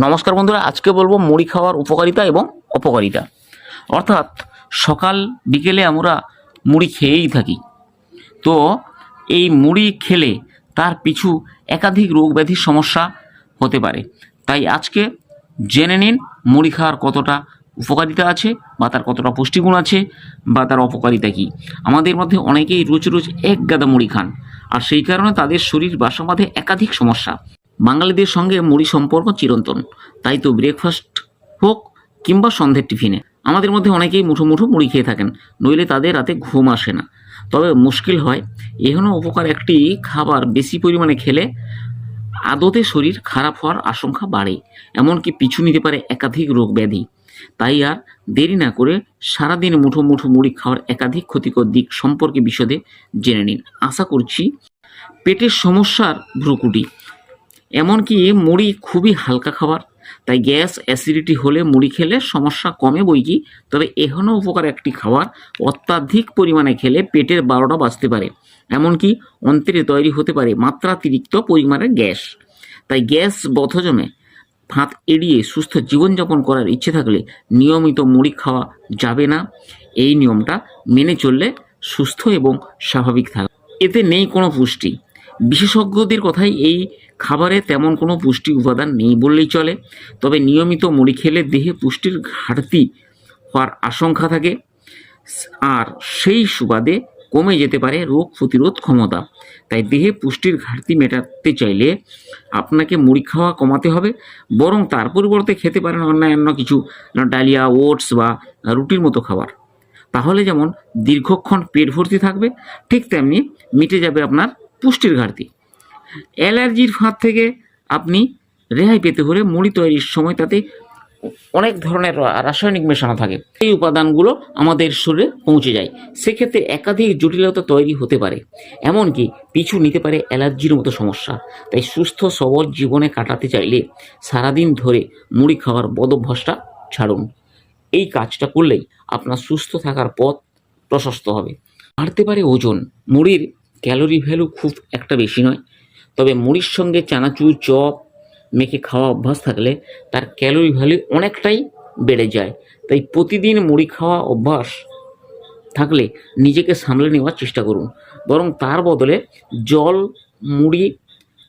নমস্কার বন্ধুরা, আজকে বলব মুড়ি খাওয়ার উপকারিতা এবং অপকারিতা। অর্থাৎ সকাল, বিকেলে আমরা মুড়ি খেয়েই থাকি। তো এই মুড়ি খেলে তার পিছু একাধিক রোগ ব্যাধির সমস্যা হতে পারে। তাই আজকে জেনে নিন মুড়ি খাওয়ার কতটা উপকারিতা আছে বা তার কতটা পুষ্টিগুণ আছে বা তার অপকারিতা কী। আমাদের মধ্যে অনেকেই রোজ রোজ এক গাদা মুড়ি খান, আর সেই কারণে তাদের শরীর বাসা বাঁধে একাধিক সমস্যা। বাঙালিদের সঙ্গে মুড়ি সম্পর্ক চিরন্তন। তাই তো ব্রেকফাস্ট হোক কিংবা সন্ধ্যের টিফিনে। আমাদের মধ্যে অনেকেই মুঠো মুঠো মুড়ি খেয়ে থাকেন, নইলে তাদের রাতে ঘুম আসে না। তবে মুশকিল হয় এখনও উপকার একটি খাবার বেশি পরিমাণে খেলে আদতে শরীর খারাপ হওয়ার আশঙ্কা বাড়ে, এমনকি পিছু নিতে পারে একাধিক রোগ ব্যাধি। তাই আর দেরি না করে সারাদিন মুঠো মুঠো মুড়ি খাওয়ার একাধিক ক্ষতিকর দিক সম্পর্কে বিশদে জেনে নিন। আশা করছি পেটের সমস্যার ভ্রুকুটি। এমনকি মুড়ি খুবই হালকা খাবার, তাই গ্যাস অ্যাসিডিটি হলে মুড়ি খেলে সমস্যা কমে বই কি? তবে এখনও উপকার একটি খাবার অত্যাধিক পরিমাণে খেলে পেটের বারোটা বাঁচতে পারে। এমনকি অন্তরে তৈরি হতে পারে মাত্রাতিরিক্ত পরিমাণে গ্যাস। তাই গ্যাস বথজমে ফাঁদ এড়িয়ে সুস্থ জীবনযাপন করার ইচ্ছে থাকলে নিয়মিত মুড়ি খাওয়া যাবে না। এই নিয়মটা মেনে চললে সুস্থ এবং স্বাভাবিক থাকবে এতে নেই কোনো পুষ্টি। বিশেষজ্ঞদের কথাই এই খাবারে তেমন কোনো পুষ্টি উপাদান নেই বললেই চলে। তবে নিয়মিত মুড়ি খেলে দেহে পুষ্টির ঘাটতি হওয়ার আশঙ্কা থাকে আর সেই সুবাদে কমে যেতে পারে রোগ প্রতিরোধ ক্ষমতা। তাই দেহে পুষ্টির ঘাটতি মেটাতে চাইলে আপনাকে মুড়ি খাওয়া কমাতে হবে। বরং তার পরিবর্তে খেতে পারেন অন্যান্য কিছু ডালিয়া, ওটস বা রুটির মতো খাবার। তাহলে যেমন দীর্ঘক্ষণ পেট ভর্তি থাকবে, ঠিক তেমনি মিটে যাবে আপনার পুষ্টির ঘাটতি। অ্যালার্জির ফাঁদ থেকে আপনি রেহাই পেতে হলে মুড়ি তৈরির সময় তাতে অনেক ধরনের রাসায়নিক মেশানো থাকে। এই উপাদানগুলো আমাদের শরীরে পৌঁছে যায়। সেক্ষেত্রে একাধিক জটিলতা তৈরি হতে পারে। এমনকি পিছু নিতে পারে অ্যালার্জির মতো সমস্যা। তাই সুস্থ, সবল জীবনে কাটাতে চাইলে সারাদিন ধরে মুড়ি খাওয়ার বদভ্যাসটা ছাড়ুন। এই কাজটা করলেই আপনার সুস্থ থাকার পথ প্রশস্ত হবে। বাড়তে পারে ওজন। মুড়ির ক্যালোরি ভ্যালু খুব একটা বেশি নয়। তবে মুড়ির সঙ্গে চানাচুর, চপ, মেখে খাওয়া অভ্যাস থাকলে তার ক্যালোরি ভ্যালু অনেকটাই বেড়ে যায়। তাই প্রতিদিন মুড়ি খাওয়া অভ্যাস থাকলে নিজেকে সামলে নেওয়ার চেষ্টা করুন। বরং তার বদলে জল, মুড়ি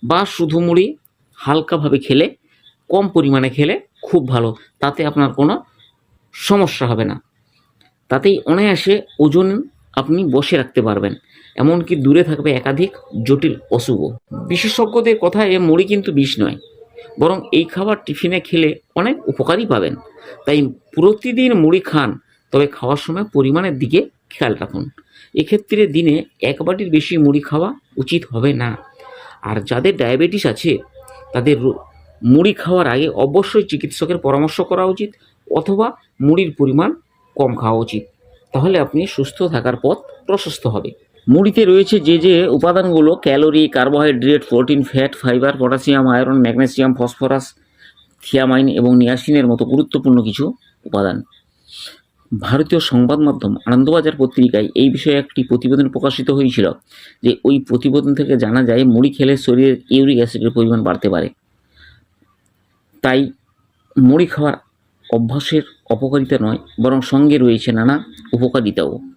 বা শুধু মুড়ি হালকাভাবে খেলে, কম পরিমাণে খেলে খুব ভালো। তাতে আপনার কোনো সমস্যা হবে না। তাতেই অনায়াসে ওজন আপনি বসে রাখতে পারবেন। এমনকি দূরে থাকবে একাধিক জটিল অশুভ। বিশেষজ্ঞদের কথায় মুড়ি কিন্তু বিষ নয়, বরং এই খাবার টিফিনে খেলে অনেক উপকারই পাবেন। তাই প্রতিদিন মুড়ি খান, তবে খাওয়ার সময় পরিমাণের দিকে খেয়াল রাখুন। এক্ষেত্রে দিনে এক বাটির বেশি মুড়ি খাওয়া উচিত হবে না। আর যাদের ডায়াবেটিস আছে, তাদের মুড়ি খাওয়ার আগে অবশ্যই চিকিৎসকের পরামর্শ করা উচিত, অথবা মুড়ির পরিমাণ কম খাওয়া উচিত। তাহলে আপনি সুস্থ থাকার পথ প্রশস্ত হবে। মুড়িতে রয়েছে যে যে উপাদানগুলো, calorie, carbohydrate, protein, fat, fibre, potassium, iron, magnesium, phosphorus, thiamine এবং নিয়াসিনের মতো গুরুত্বপূর্ণ কিছু উপাদান। ভারতীয় সংবাদ মাধ্যম আনন্দবাজার পত্রিকায় এই বিষয়ে একটি প্রতিবেদন প্রকাশিত হয়েছিল যে ওই প্রতিবেদন থেকে জানা যায়, মুড়ি খেলে শরীরের ইউরিক অ্যাসিডের পরিমাণ বাড়তে পারে। তাই মুড়ি খাওয়ার অভ্যাসের অপকারিতা নয়, বরং সঙ্গে রয়েছে নানা উপকারিতাও।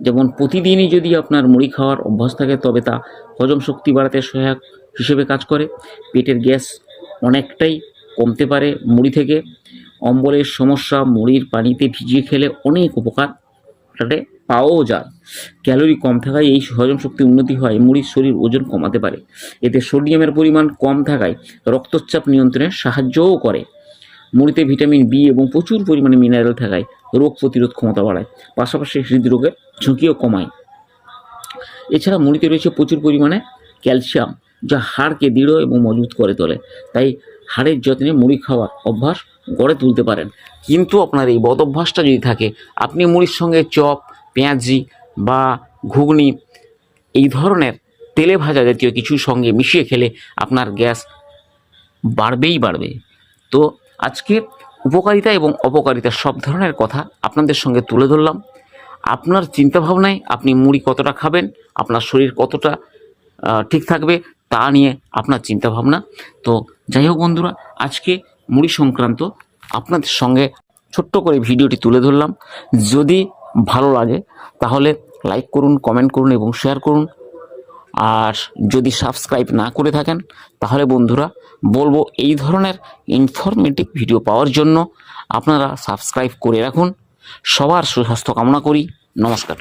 যেমন প্রতিদিনই যদি আপনার মুড়ি খাওয়ার অভ্যাস থাকে, তবে তা হজম শক্তি বাড়াতে সহায়ক হিসেবে কাজ করে। পেটের গ্যাস অনেকটাই কমতে পারে মুড়ি থেকে। অম্বলের সমস্যা মুড়ির পানিতে ভিজিয়ে খেলে অনেক উপকার পাওয়াও যায়। ক্যালোরি কম থাকায় এই হজম শক্তি উন্নতি হয়, মুড়ির শরীর ওজন কমাতে পারে। এতে সোডিয়ামের পরিমাণ কম থাকায় রক্তচাপ নিয়ন্ত্রণে সাহায্যও করে। মুড়িতে ভিটামিন বি এবং প্রচুর পরিমাণে মিনারেল থাকায় রোগ প্রতিরোধ ক্ষমতা বাড়ায়, পাশাপাশি হৃদরোগের ঝুঁকিও কমায়। এছাড়া মুড়িতে রয়েছে প্রচুর পরিমাণে ক্যালসিয়াম, যা হাড়কে দৃঢ় এবং মজবুত করে তোলে। তাই হাড়ের যত্নে মুড়ি খাওয়ার অভ্যাস গড়ে তুলতে পারেন। কিন্তু আপনার এই বদ অভ্যাসটা যদি থাকে, আপনি মুড়ির সঙ্গে চপ, পেঁয়াজি বা ঘুগনি এই ধরনের তেলে ভাজা জাতীয় কিছু সঙ্গে মিশিয়ে খেলে আপনার গ্যাস বাড়বেই বাড়বে। তো আজকে উপকারিতা এবং অপকারিতা সব ধরনের কথা আপনাদের সঙ্গে তুলে ধরলাম। আপনার চিন্তাভাবনায় আপনি মুড়ি কতটা খাবেন, আপনার শরীর কতটা ঠিক থাকবে তা নিয়ে আপনার চিন্তাভাবনা। তো যাই হোক বন্ধুরা, আজকে মুড়ি সংক্রান্ত আপনাদের সঙ্গে ছোট্ট করে ভিডিওটি তুলে ধরলাম। যদি ভালো লাগে তাহলে লাইক করুন, কমেন্ট করুন এবং শেয়ার করুন। আর যদি সাবস্ক্রাইব না করে থাকেন, তাহলে বন্ধুরা, বলব এই ধরনের ইনফরমেটিভ ভিডিও পাওয়ার জন্য আপনারা সাবস্ক্রাইব করে রাখুন। সবার সুস্বাস্থ্য কামনা করি। নমস্কার।